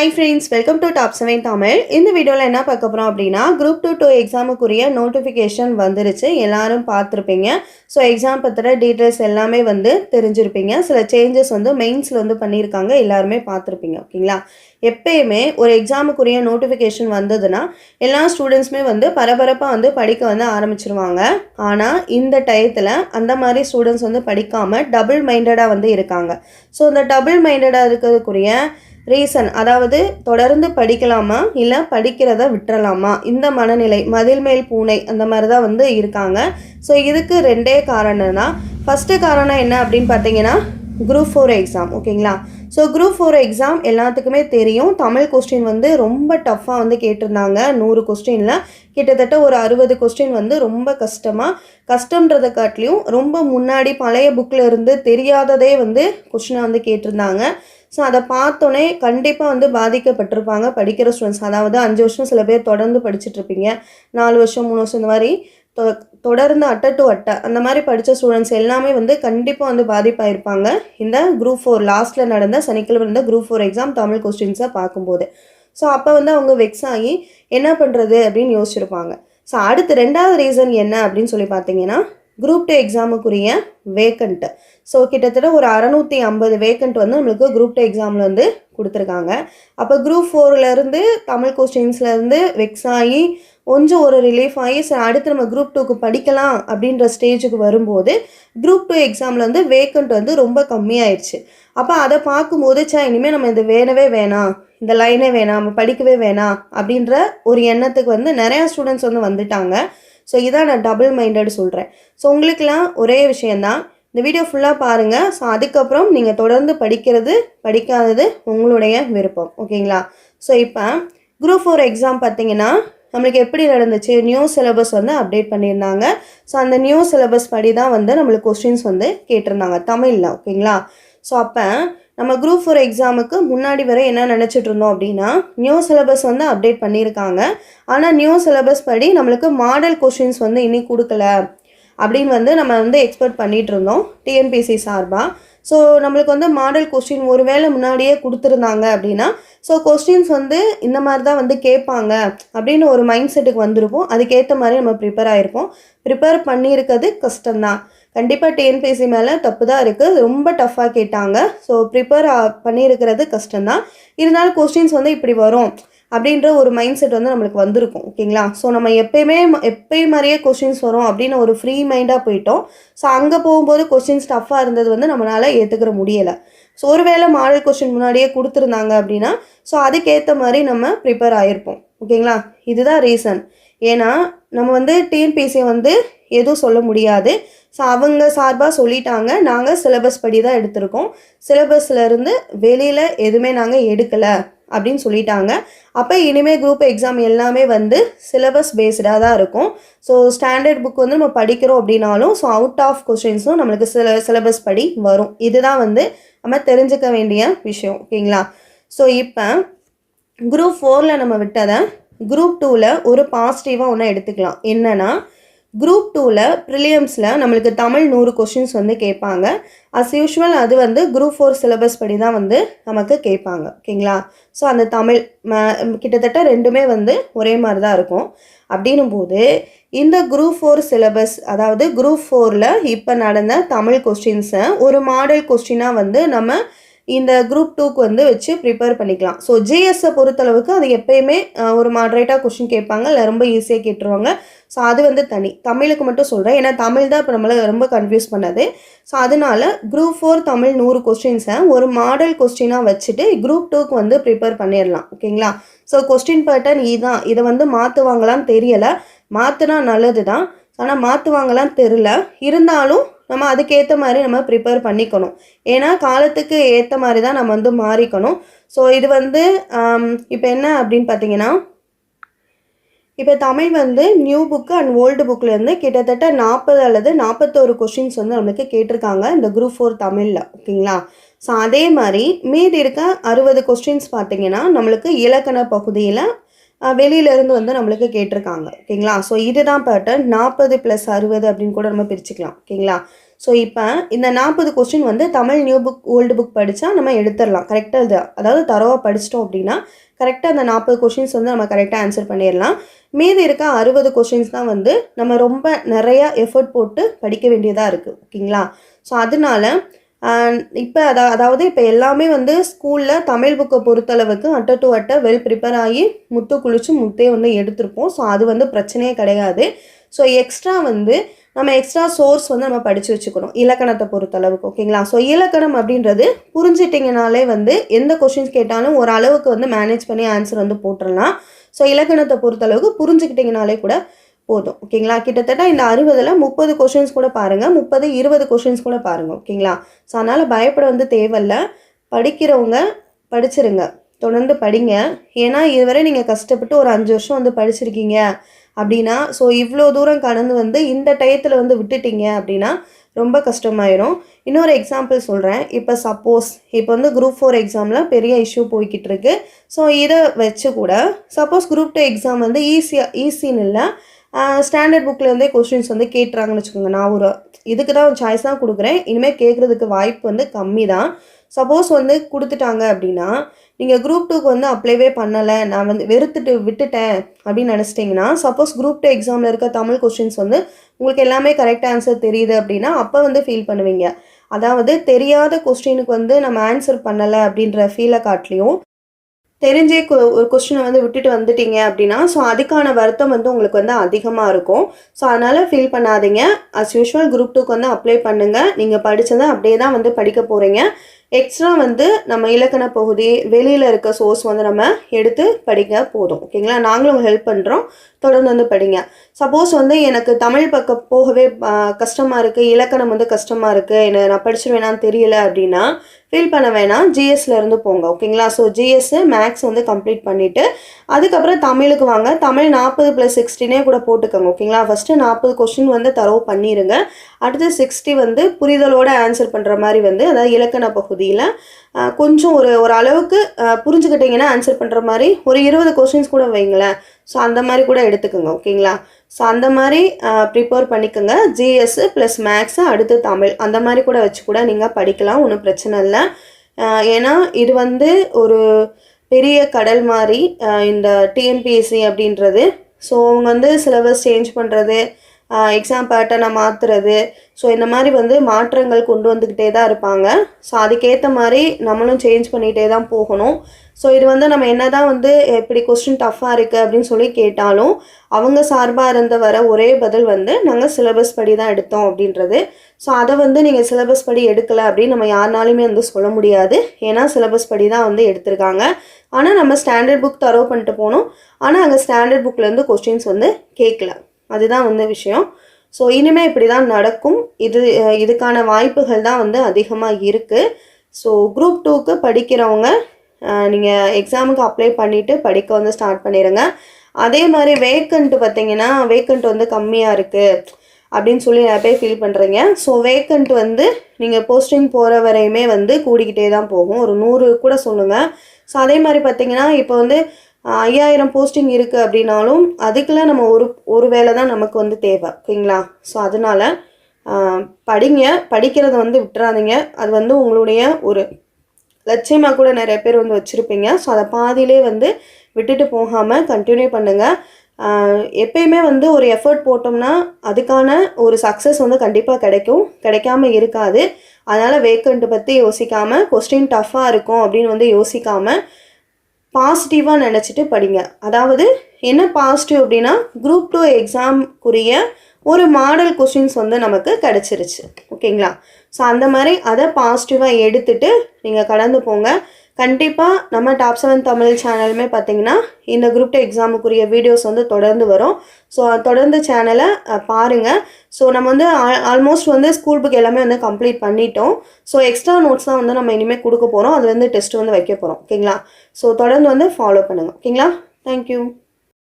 Hi friends welcome to top seven Tamil இந்த வீடியோவில் என்ன பார்க்க போகிறோம் அப்படின்னா குரூப் டூ டூ எக்ஸாமுக்குரிய நோட்டிஃபிகேஷன் வந்துருச்சு. எல்லாரும் பார்த்துருப்பீங்க. ஸோ எக்ஸாம் பற்றின டீட்டெயில்ஸ் எல்லாமே வந்து தெரிஞ்சிருப்பீங்க. சில சேஞ்சஸ் வந்து மெயின்ஸில் வந்து பண்ணியிருக்காங்க எல்லாருமே பார்த்துருப்பீங்க. ஓகேங்களா? எப்பயுமே ஒரு எக்ஸாமுக்குரிய நோட்டிஃபிகேஷன் வந்ததுன்னா எல்லா ஸ்டூடெண்ட்ஸுமே வந்து பரபரப்பாக வந்து படிக்க வந்து ஆரம்பிச்சிருவாங்க. ஆனால் இந்த டயத்தில் அந்த மாதிரி ஸ்டூடெண்ட்ஸ் வந்து படிக்காமல் டபுள் மைண்டடாக வந்து இருக்காங்க. ஸோ இந்த டபுள் மைண்டடாக இருக்கிறதுக்குரிய ரீசன் அதாவது தொடர்ந்து படிக்கலாமா? இல்லை படிக்கிறத விட்டுறலாமா? இந்த மனநிலை மதில் மேல் பூனை அந்த மாதிரி தான் வந்து இருக்காங்க. ஸோ இதுக்கு ரெண்டே காரணம் தான் ஃபஸ்ட்டு காரணம் என்ன அப்படின்னு பார்த்தீங்கன்னா குரூப் ஃபோர் எக்ஸாம் ஓகேங்களா? ஸோ குரூப் ஃபோர் எக்ஸாம் எல்லாத்துக்குமே தெரியும். தமிழ் கொஸ்டின் வந்து ரொம்ப டஃப்பாக வந்து கேட்டிருந்தாங்க. நூறு கொஸ்டினில் கிட்டத்தட்ட ஒரு அறுபது கொஸ்டின் வந்து ரொம்ப கஷ்டமாக கஷ்டன்றதை காட்டிலையும் ரொம்ப முன்னாடி பழைய புக்கில் இருந்து தெரியாததே வந்து கொஸ்டினை வந்து கேட்டிருந்தாங்க. ஸோ அதை பார்த்தோன்னே கண்டிப்பாக வந்து பாதிக்கப்பட்டிருப்பாங்க படிக்கிற ஸ்டூடெண்ட்ஸ் அதாவது அஞ்சு வருஷம் சில பேர் தொடர்ந்து படிச்சுட்ருப்பீங்க நாலு வருஷம் மூணு வருஷம் இந்த மாதிரி தொ தொடர்ந்து அட்டை டு அட்டை அந்த மாதிரி படித்த ஸ்டூடெண்ட்ஸ் எல்லாமே வந்து கண்டிப்பாக வந்து பாதிப்பாயிருப்பாங்க. இந்த குரூப் ஃபோர் லாஸ்ட்டில் நடந்த சனிக்கிழமை இருந்த குரூப் ஃபோர் எக்ஸாம் தமிழ் கொஸ்டின்ஸை பார்க்கும்போது. ஸோ அப்போ வந்து அவங்க வெக்ஸ் ஆகி என்ன பண்ணுறது அப்படின்னு யோசிச்சிருப்பாங்க. ஸோ அடுத்து ரெண்டாவது ரீசன் என்ன அப்படின்னு சொல்லி பார்த்தீங்கன்னா குரூப் டூ எக்ஸாமுக்குரிய வேக்கண்ட்டு ஸோ கிட்டத்தட்ட ஒரு அறநூற்றி ஐம்பது வேக்கண்ட் வந்து நம்மளுக்கு குரூப் டூ எக்ஸாமில் வந்து கொடுத்துருக்காங்க. அப்போ குரூப் ஃபோர்லேருந்து தமிழ் கொஸ்டின்ஸ்லேருந்து வெக்ஸ் ஆகி கொஞ்சம் ஒரு ரிலீஃப் ஆகி சரி அடுத்து நம்ம குரூப் டூக்கு படிக்கலாம் அப்படின்ற ஸ்டேஜுக்கு வரும்போது குரூப் டூ எக்ஸாமில் வந்து வேக்கண்ட் வந்து ரொம்ப கம்மியாயிடுச்சு அப்போ அதை பார்க்கும்போது சா இனிமேல் நம்ம இது வேணவே வேணாம். இந்த லைனே வேணாம் நம்ம படிக்கவே வேணாம் அப்படின்ற ஒரு எண்ணத்துக்கு வந்து நிறையா ஸ்டூடெண்ட்ஸ் வந்து வந்துட்டாங்க. ஸோ இதான் நான் டபுள் மைண்டட் சொல்கிறேன் ஸோ உங்களுக்கெல்லாம் ஒரே விஷயந்தான் இந்த வீடியோ ஃபுல்லாக பாருங்கள் ஸோ அதுக்கப்புறம் நீங்கள் தொடர்ந்து படிக்கிறது படிக்காதது உங்களுடைய விருப்பம். ஓகேங்களா? ஸோ இப்போ குரூப் ஃபோர் எக்ஸாம் பார்த்தீங்கன்னா நம்மளுக்கு எப்படி நடந்துச்சு? நியூ சிலபஸ் வந்து அப்டேட் பண்ணியிருந்தாங்க. ஸோ அந்த நியூ சிலபஸ் படி தான் வந்து நம்மளுக்கு கொஸ்டின்ஸ் வந்து கேட்டிருந்தாங்க. தமிழில் ஓகேங்களா? ஸோ அப்போ நம்ம குரூப் ஃபோர் எக்ஸாமுக்கு முன்னாடி வரை என்ன நினச்சிட்டு இருந்தோம் அப்படின்னா நியூ சிலபஸ் வந்து அப்டேட் பண்ணியிருக்காங்க. ஆனால் நியூ சிலபஸ் படி நம்மளுக்கு மாடல் கொஷின்ஸ் வந்து இன்னும் கொடுக்கல. அப்படின்னு வந்து நம்ம வந்து எக்ஸ்பெக்ட் பண்ணிகிட்டு இருந்தோம் டிஎன்பிசி சார்பாக ஸோ நம்மளுக்கு வந்து மாடல் கொஸ்டின் ஒரு வேளை முன்னாடியே கொடுத்துருந்தாங்க அப்படின்னா ஸோ கொஸ்டின்ஸ் வந்து இந்த மாதிரி தான் வந்து கேட்பாங்க அப்படின்னு ஒரு மைண்ட் செட்டுக்கு வந்திருப்போம். அதுக்கேற்ற மாதிரி நம்ம ப்ரிப்பேர் ஆகிருப்போம் ப்ரிப்பேர் பண்ணியிருக்கிறது கஷ்டம்தான். கண்டிப்பாக டிஎன்பிஎஸ்சி மேலே தப்பு தான் இருக்குது ரொம்ப டஃப்பாக கேட்டாங்க. ஸோ ப்ரிப்பேர் பண்ணியிருக்கிறது கஷ்டம்தான். இருந்தாலும் கொஸ்டின்ஸ் வந்து இப்படி வரும். அப்படின்ற ஒரு மைண்ட் செட் வந்து நம்மளுக்கு வந்திருக்கும் ஓகேங்களா? ஸோ நம்ம எப்பயுமே எப்பயும் மாதிரியே கொஸ்டின்ஸ் வரும் அப்படின்னு ஒரு ஃப்ரீ மைண்டாக போயிட்டோம். ஸோ அங்கே போகும்போது கொஸ்டின்ஸ் டஃப்பாக இருந்தது வந்து நம்மளால் ஏற்றுக்கிற முடியலை. ஸோ ஒருவேளை மாடல் கொஸ்டின் முன்னாடியே கொடுத்துருந்தாங்க அப்படின்னா ஸோ அதுக்கேற்ற மாதிரி நம்ம ப்ரிப்பேர் ஆகிருப்போம் ஓகேங்களா? இதுதான் ரீசன் ஏன்னா நம்ம வந்து டிஎன்பிசியை வந்து எதுவும் சொல்ல முடியாது. ஸோ அவங்க சார்பாக சொல்லிட்டாங்க. நாங்கள் சிலபஸ் படி தான் எடுத்திருக்கோம் சிலபஸ்லேருந்து வெளியில் எதுவுமே நாங்கள் எடுக்கலை. அப்படின்னு சொல்லிட்டாங்க. அப்போ இனிமேல் குரூப் எக்ஸாம் எல்லாமே வந்து சிலபஸ் பேஸ்டாக தான் இருக்கும். ஸோ ஸ்டாண்டர்ட் புக் வந்து நம்ம படிக்கிறோம் அப்படின்னாலும் ஸோ அவுட் ஆஃப் கொஸ்டின்ஸும் நம்மளுக்கு சில சிலபஸ் படி வரும். இதுதான் வந்து நம்ம தெரிஞ்சுக்க வேண்டிய விஷயம் ஓகேங்களா? ஸோ இப்போ குரூப் ஃபோரில் நம்ம விட்டதை குரூப் டூவில் ஒரு பாசிட்டிவாக ஒன்று எடுத்துக்கலாம். என்னென்னா குரூப் டூவில் ப்ரிலியம்ஸில் நம்மளுக்கு தமிழ் நூறு கொஷின்ஸ் வந்து கேட்பாங்க. அஸ் யூஷுவல் அது வந்து குரூப் ஃபோர் சிலபஸ் படி தான் வந்து நமக்கு கேட்பாங்க. ஓகேங்களா? ஸோ அந்த தமிழ் ம கிட்டத்தட்ட ரெண்டுமே வந்து ஒரே மாதிரி தான் இருக்கும். அப்படின்னும் போது இந்த குரூப் ஃபோர் சிலபஸ் அதாவது குரூப் ஃபோரில் இப்போ நடந்த தமிழ் கொஸ்டின்ஸை ஒரு மாடல் கொஸ்டினாக வந்து நம்ம இந்த குரூப் டூக்கு வந்து வச்சு ப்ரிப்பேர் பண்ணிக்கலாம். ஸோ ஜிஎஸ்ஸை பொறுத்தளவுக்கு அது எப்பயுமே ஒரு மாட்ரேட்டாக கொஷின் கேட்பாங்க இல்லை ரொம்ப ஈஸியாக கேட்டுருவாங்க. ஸோ அது வந்து தனி. தமிழுக்கு மட்டும் சொல்கிறேன் ஏன்னா தமிழ் தான் இப்போ நம்மளை ரொம்ப கன்ஃபியூஸ் பண்ணது. ஸோ அதனால குரூப் ஃபோர் தமிழ் நூறு கொஸ்டின்ஸை ஒரு மாடல் கொஸ்டினாக வச்சுட்டு குரூப் டூக்கு வந்து ப்ரிப்பேர் பண்ணிடலாம் ஓகேங்களா? ஸோ கொஸ்டின் பேட்டர்ன் இதுதான் இதை வந்து மாற்றுவாங்களான்னு தெரியலை. மாற்றினா நல்லது தான் ஆனால் மாற்றுவாங்களான்னு தெரில இருந்தாலும் நம்ம அதுக்கேற்ற மாதிரி நம்ம ப்ரிப்பேர் பண்ணிக்கணும். ஏன்னா காலத்துக்கு ஏற்ற மாதிரி தான் நம்ம வந்து மாறிக்கணும். ஸோ இது வந்து இப்போ என்ன அப்படின்னு பார்த்தீங்கன்னா இப்போ தமிழ் வந்து நியூ புக்கு அண்ட் ஓல்டு புக்லேருந்து கிட்டத்தட்ட நாற்பது அல்லது நாற்பத்தோரு கொஷின்ஸ் வந்து நம்மளுக்கு கேட்டிருக்காங்க இந்த குரூப் ஃபோர் தமிழில் ஓகேங்களா? ஸோ அதே மாதிரி மீதி இருக்க அறுபது கொஸ்டின்ஸ் பார்த்தீங்கன்னா நம்மளுக்கு இலக்கண பகுதியில் வெளியிலேருந்து வந்து நம்மளுக்கு கேட்டிருக்காங்க. ஓகேங்களா? ஸோ இதுதான் பேட்டர்ன் நாற்பது ப்ளஸ் அறுபது அப்படின்னு கூட நம்ம பிரிச்சுக்கலாம். ஓகேங்களா? ஸோ இப்போ இந்த நாற்பது கொஸ்டின் வந்து Tamil new book old book படித்தா நம்ம எடுத்துடலாம். கரெக்டாக இது அதாவது தரவாக படிச்சிட்டோம் அப்படின்னா கரெக்டாக அந்த நாற்பது கொஷின்ஸ் வந்து நம்ம கரெக்டாக ஆன்சர் பண்ணிடலாம். மீதி இருக்க அறுபது கொஷின்ஸ் தான் வந்து நம்ம ரொம்ப நிறையா எஃபர்ட் போட்டு படிக்க வேண்டியதாக இருக்குது ஓகேங்களா? ஸோ அதனால இப்போ அதா அதாவது இப்போ எல்லாமே வந்து ஸ்கூலில் தமிழ் புக்கை பொறுத்தளவுக்கு அட்டை டு அட்டை வெல் ப்ரிப்பேர் ஆகி முத்து குளிச்சு முத்தே வந்து எடுத்திருப்போம். ஸோ அது வந்து பிரச்சனையே கிடையாது. ஸோ எக்ஸ்ட்ரா வந்து நம்ம எக்ஸ்ட்ரா சோர்ஸ் வந்து நம்ம படித்து வச்சுக்கணும். இலக்கணத்தை பொறுத்தளவுக்கு ஓகேங்களா ஸோ இலக்கணம் அப்படின்றது புரிஞ்சிட்டிங்கனாலே வந்து எந்த கொஷின்ஸ் கேட்டாலும் ஒரு அளவுக்கு வந்து மேனேஜ் பண்ணி ஆன்சர் வந்து போட்டுடலாம் ஸோ இலக்கணத்தை பொறுத்தளவுக்கு புரிஞ்சுக்கிட்டிங்கனாலே கூட போதும். ஓகேங்களா? கிட்டத்தட்ட இந்த அறுபதில் முப்பது கொஷின்ஸ் கூட பாருங்கள் முப்பது இருபது கொஷின்ஸ் கூட பாருங்கள் ஓகேங்களா? ஸோ அதனால் பயப்பட வந்து தேவையில்ல. படிக்கிறவங்க படிச்சிருங்க. தொடர்ந்து படிங்க. ஏன்னா இதுவரை நீங்கள் கஷ்டப்பட்டு ஒரு அஞ்சு வருஷம் வந்து படிச்சிருக்கீங்க அப்படின்னா ஸோ இவ்வளோ தூரம் கடந்து வந்து இந்த டயத்தில் வந்து விட்டுட்டீங்க அப்படின்னா ரொம்ப கஷ்டமாயிரும். இன்னொரு எக்ஸாம்பிள் சொல்கிறேன் இப்போ சப்போஸ் இப்போ வந்து குரூப் ஃபோர் எக்ஸாமில் பெரிய இஷ்யூ போய்கிட்டு இருக்கு ஸோ இதை வச்சு கூட சப்போஸ் குரூப் டூ எக்ஸாம் வந்து ஈஸியாக ஈஸின்னு இல்லை. ஸ்டாண்டர்ட் புக்லேருந்தே கொஸ்டின்ஸ் வந்து கேட்டுறாங்கன்னு வச்சுக்கோங்க. நான் ஒரு இதுக்கு தான் சாய்ஸ் தான் கொடுக்குறேன். இனிமேல் கேட்குறதுக்கு வாய்ப்பு வந்து கம்மி தான். சப்போஸ் வந்து கொடுத்துட்டாங்க அப்படின்னா நீங்கள் குரூப் டூக்கு வந்து அப்ளைவே பண்ணலை. நான் வந்து வெறுத்துட்டு விட்டுட்டேன் அப்படின்னு நினச்சிட்டிங்கன்னா சப்போஸ் குரூப் டூ எக்ஸாமில் இருக்க தமிழ் கொஸ்டின்ஸ் வந்து உங்களுக்கு எல்லாமே கரெக்ட் ஆன்சர் தெரியுது அப்படின்னா அப்போ வந்து ஃபீல் பண்ணுவீங்க. அதாவது தெரியாத கொஸ்டினுக்கு வந்து நம்ம ஆன்சர் பண்ணலை அப்படின்ற ஃபீலை காட்டிலையும் தெரிஞ்சே ஒரு கொஸ்டினை வந்து விட்டுட்டு வந்துட்டீங்க அப்படின்னா ஸோ அதுக்கான வருத்தம் வந்து உங்களுக்கு வந்து அதிகமாக இருக்கும். ஸோ அதனால் ஃபீல் பண்ணாதீங்க. அஸ் யூஷுவல் குரூப் டூக்கு வந்து அப்ளை பண்ணுங்கள் நீங்கள் படித்ததை அப்படியே தான் வந்து படிக்க போகிறீங்க எக்ஸ்ட்ரா வந்து நம்ம இலக்கண பகுதி வெளியில் இருக்க சோர்ஸ் வந்து நம்ம எடுத்து படிக்க போதும். ஓகேங்களா நாங்களும் உங்களுக்கு ஹெல்ப் பண்ணுறோம் தொடர்ந்து வந்து படிங்க. சப்போஸ் வந்து எனக்கு தமிழ் பக்கம் போகவே கஷ்டமாக இருக்குது இலக்கணம் வந்து கஷ்டமாக இருக்குது என்ன நான் படிச்சிருவேனான்னு தெரியல அப்படின்னா ஃபீல் பண்ண வேணாம். ஜிஎஸ்லேருந்து போங்க. ஓகேங்களா ஸோ ஜிஎஸ்ஸு மேக்ஸ் வந்து கம்ப்ளீட் பண்ணிவிட்டு அதுக்கப்புறம் தமிழுக்கு வாங்க. தமிழ் நாற்பது ப்ளஸ் சிக்ஸ்டினே கூட போட்டுக்கோங்க. ஓகேங்களா ஃபஸ்ட்டு நாற்பது கொஸ்டின் வந்து தரவு பண்ணிடுங்க அடுத்து சிக்ஸ்டி வந்து புரிதலோடு ஆன்சர் பண்ணுற மாதிரி வந்து அதாவது இலக்கண பகுதி பகுதியில் கொஞ்சம் ஒரு ஒரு அளவுக்கு புரிஞ்சுக்கிட்டிங்கன்னா ஆன்சர் பண்ணுற மாதிரி ஒரு இருபது கொஸ்டின்ஸ் கூட வைங்களேன். ஸோ அந்த மாதிரி கூட எடுத்துக்கோங்க ஓகேங்களா? ஸோ அந்த மாதிரி ப்ரிப்பேர் பண்ணிக்கோங்க. ஜிஎஸ் ப்ளஸ் மேக்ஸு அடுத்து தமிழ் அந்த மாதிரி கூட வச்சு கூட நீங்கள் படிக்கலாம் ஒன்றும் பிரச்சனை இல்லை. ஏன்னா இது வந்து ஒரு பெரிய கடல் மாதிரி இந்த டிஎன்பிஎஸ்சி அப்படின்றது. ஸோ அவங்க வந்து சிலபஸ் சேஞ்ச் பண்ணுறது எக்ஸாம் பேட்டர்னை மாற்றுறது ஸோ இந்த மாதிரி வந்து மாற்றங்கள் கொண்டு வந்துக்கிட்டே தான் இருப்பாங்க. ஸோ அதுக்கேற்ற மாதிரி நம்மளும் சேஞ்ச் பண்ணிகிட்டே தான் போகணும். ஸோ இது வந்து நம்ம என்ன தான் வந்து எப்படி கொஸ்டின் டஃப்பாக இருக்குது அப்படின்னு சொல்லி கேட்டாலும் அவங்க சார்பாக இருந்த வர ஒரே பதில் வந்து நாங்கள் சிலபஸ் படி தான் எடுத்தோம் அப்படின்றது. ஸோ அதை வந்து நீங்கள் சிலபஸ் படி எடுக்கலை அப்படின்னு நம்ம யாருனாலுமே வந்து சொல்ல முடியாது. ஏன்னா சிலபஸ் படி தான் வந்து எடுத்திருக்காங்க. ஆனால் நம்ம ஸ்டாண்டர்ட் புக் தரோ பண்ணிட்டு போனோம். ஆனால் அங்கே ஸ்டாண்டர்ட் புக்லேருந்து கொஸ்டின்ஸ் வந்து கேட்கல அதுதான் வந்து விஷயம். ஸோ இனிமேல் இப்படி தான் நடக்கும். இது இதுக்கான வாய்ப்புகள் தான் வந்து அதிகமாக இருக்குது ஸோ குரூப் டூக்கு படிக்கிறவங்க நீங்கள் எக்ஸாமுக்கு அப்ளை பண்ணிவிட்டு படிக்க வந்து ஸ்டார்ட் பண்ணிடுங்க அதே மாதிரி வேக்கண்ட்டு பார்த்தீங்கன்னா வேக்கண்ட் வந்து கம்மியாக இருக்குது அப்படின்னு சொல்லி நிறைய பேர் ஃபீல் பண்ணுறீங்க ஸோ வேக்கண்ட் வந்து நீங்கள் போஸ்டிங் போகிற வரையுமே வந்து கூடிக்கிட்டே தான் போகும். ஒரு நூறு கூட சொல்லுங்கள் ஸோ அதே மாதிரி பார்த்தீங்கன்னா இப்போ வந்து ஐயாயிரம் போஸ்டிங் இருக்குது அப்படின்னாலும் அதுக்கெல்லாம் நம்ம ஒரு ஒரு வேலை தான் நமக்கு வந்து தேவை ஓகேங்களா? ஸோ அதனால் படிங்க படிக்கிறத வந்து விட்டுறாதீங்க. அது வந்து உங்களுடைய ஒரு லட்சியமாக கூட நிறைய பேர் வந்து வச்சுருப்பீங்க. ஸோ அதை பாதியிலே வந்து விட்டுட்டு போகாமல் கண்டினியூ பண்ணுங்கள் எப்பயுமே வந்து ஒரு எஃபர்ட் போட்டோம்னா அதுக்கான ஒரு சக்ஸஸ் வந்து கண்டிப்பாக கிடைக்கும். கிடைக்காம இருக்காது. அதனால் வேக்கண்ட்டு பற்றி யோசிக்காமல் கொஸ்டின் டஃப்பாக இருக்கும் அப்படின்னு வந்து யோசிக்காமல் பாசிட்டிவாக நினச்சிட்டு படிங்க. அதாவது என்ன பாசிட்டிவ் அப்படின்னா குரூப் டூ எக்ஸாம்க்குரிய ஒரு மாடல் கொஸ்டின்ஸ் வந்து நமக்கு கிடச்சிருச்சு. ஓகேங்களா ஸோ அந்த மாதிரி அதை பாசிட்டிவாக எடுத்துகிட்டு நீங்கள் கடந்து போங்க. கண்டிப்பாக நம்ம டாப் செவன் தமிழ் சேனலுமே பார்த்தீங்கன்னா இந்த குரூப் டூ எக்ஸாமுக்குரிய வீடியோஸ் வந்து தொடர்ந்து வரும். ஸோ தொடர்ந்து சேனலை பாருங்கள் ஸோ நம்ம வந்து ஆல்மோஸ்ட் வந்து ஸ்கூல் புக் எல்லாமே வந்து கம்ப்ளீட் பண்ணிட்டோம். ஸோ எக்ஸ்ட்ரா நோட்ஸ் தான் வந்து நம்ம இனிமேல் கொடுக்க போகிறோம் அது வந்து டெஸ்ட் வந்து வைக்க போகிறோம் ஓகேங்களா? ஸோ தொடர்ந்து வந்து ஃபாலோ பண்ணுங்கள் ஓகேங்களா? தேங்க்யூ